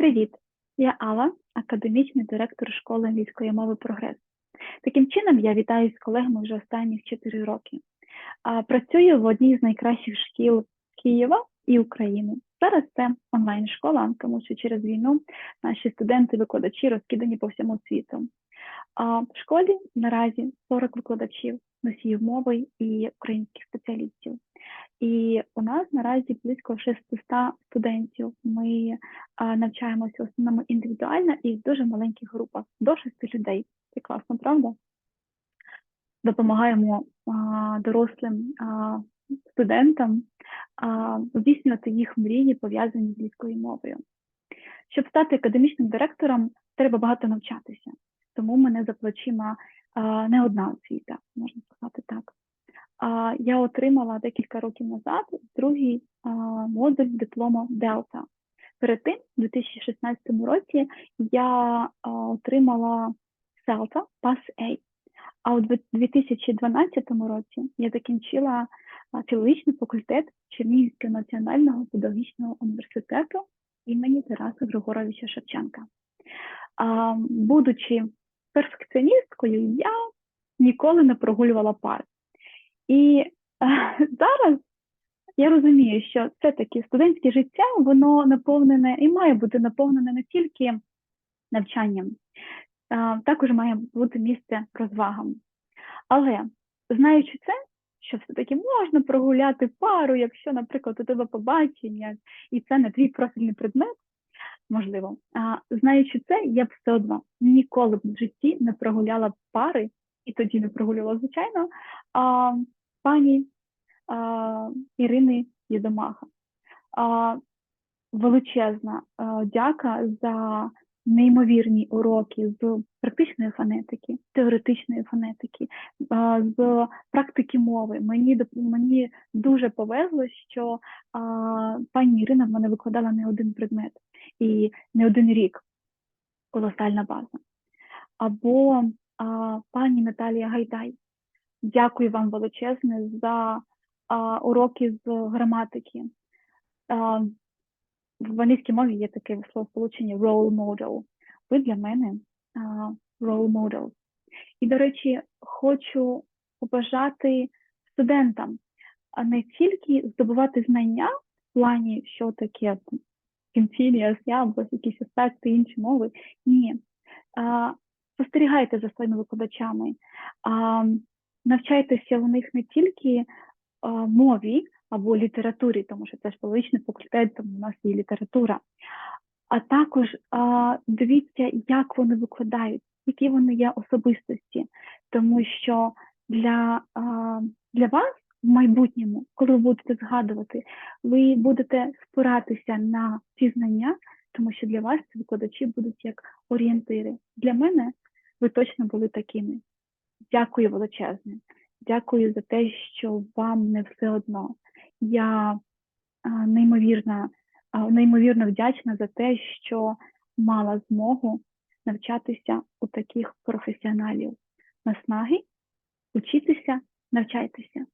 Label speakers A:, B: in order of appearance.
A: Привіт! Я Алла, академічний директор школи англійської мови Прогрес. Таким чином, я вітаю з колегами вже останніх 4 роки. Працюю в одній з найкращих шкіл Києва і України. Зараз це онлайн-школа, тому що через війну наші студенти, викладачі розкидані по всьому світу. А в школі наразі 40 викладачів, носіїв мови і українських спеціалістів. І у нас наразі близько 600 студентів. Ми а, навчаємося в основному індивідуально і в дуже маленьких групах до 6 людей. Це класно, правда? Допомагаємо а, дорослим а, студентам а, здійснювати їх мрії, пов'язані з англійською мовою. Щоб стати академічним директором, треба багато навчатися. Тому мене за плечима не одна освіта, можна сказати так. А, Я отримала декілька років назад другий а, модуль диплому Delta. Перед тим, у 2016 році, я а, отримала CELTA Pass A. А у 2012 році я закінчила філологічний факультет Чернігівського національного педагогічного університету імені Тараса Григоровича Шевченка. А, Будучи перфекціоністкою, я ніколи не прогулювала пар. І а, зараз я розумію, що все-таки студентське життя, воно наповнене і має бути наповнене не тільки навчанням, також має бути місце розвагам. Але знаючи це, що все-таки можна прогуляти пару, якщо, наприклад, у тебе побачення, і це не твій профільний предмет, можливо. А, Знаючи це, я б все одно ніколи б в житті не прогуляла пари, і тоді не прогулювала, звичайно, а, пані а, Ірини Єдомаха. А, Величезна а, дяка за неймовірні уроки з практичної фонетики, теоретичної фонетики, а, з практики мови. Мені мені дуже повезло, що а, пані Ірина в мене викладала не один предмет і не один рік колосальна база. Або а, пані Наталія Гайдай. Дякую вам величезне за а, уроки з граматики. А, в англійській мові є таке словосполучення role model. Ви для мене а, role model. І, до речі, хочу побажати студентам не тільки здобувати знання в плані, що таке Continuous, або якісь аспекти інші мови. Ні. А, Спостерігайте за своїми викладачами, а, навчайтеся у них не тільки а, мові або літературі, тому що це ж філологічний факультет, тому у нас є література, а також дивіться, як вони викладають, які вони є особистості, тому що для, для вас в майбутньому, коли ви будете згадувати, ви будете спиратися на ці знання, тому що для вас ці викладачі будуть як орієнтири. Для мене ви точно були такими. Дякую величезне. Дякую за те, що вам не все одно. Я неймовірна, неймовірно, неймовірно вдячна за те, що мала змогу навчатися у таких професіоналів. Наснаги, учитися, навчайтеся.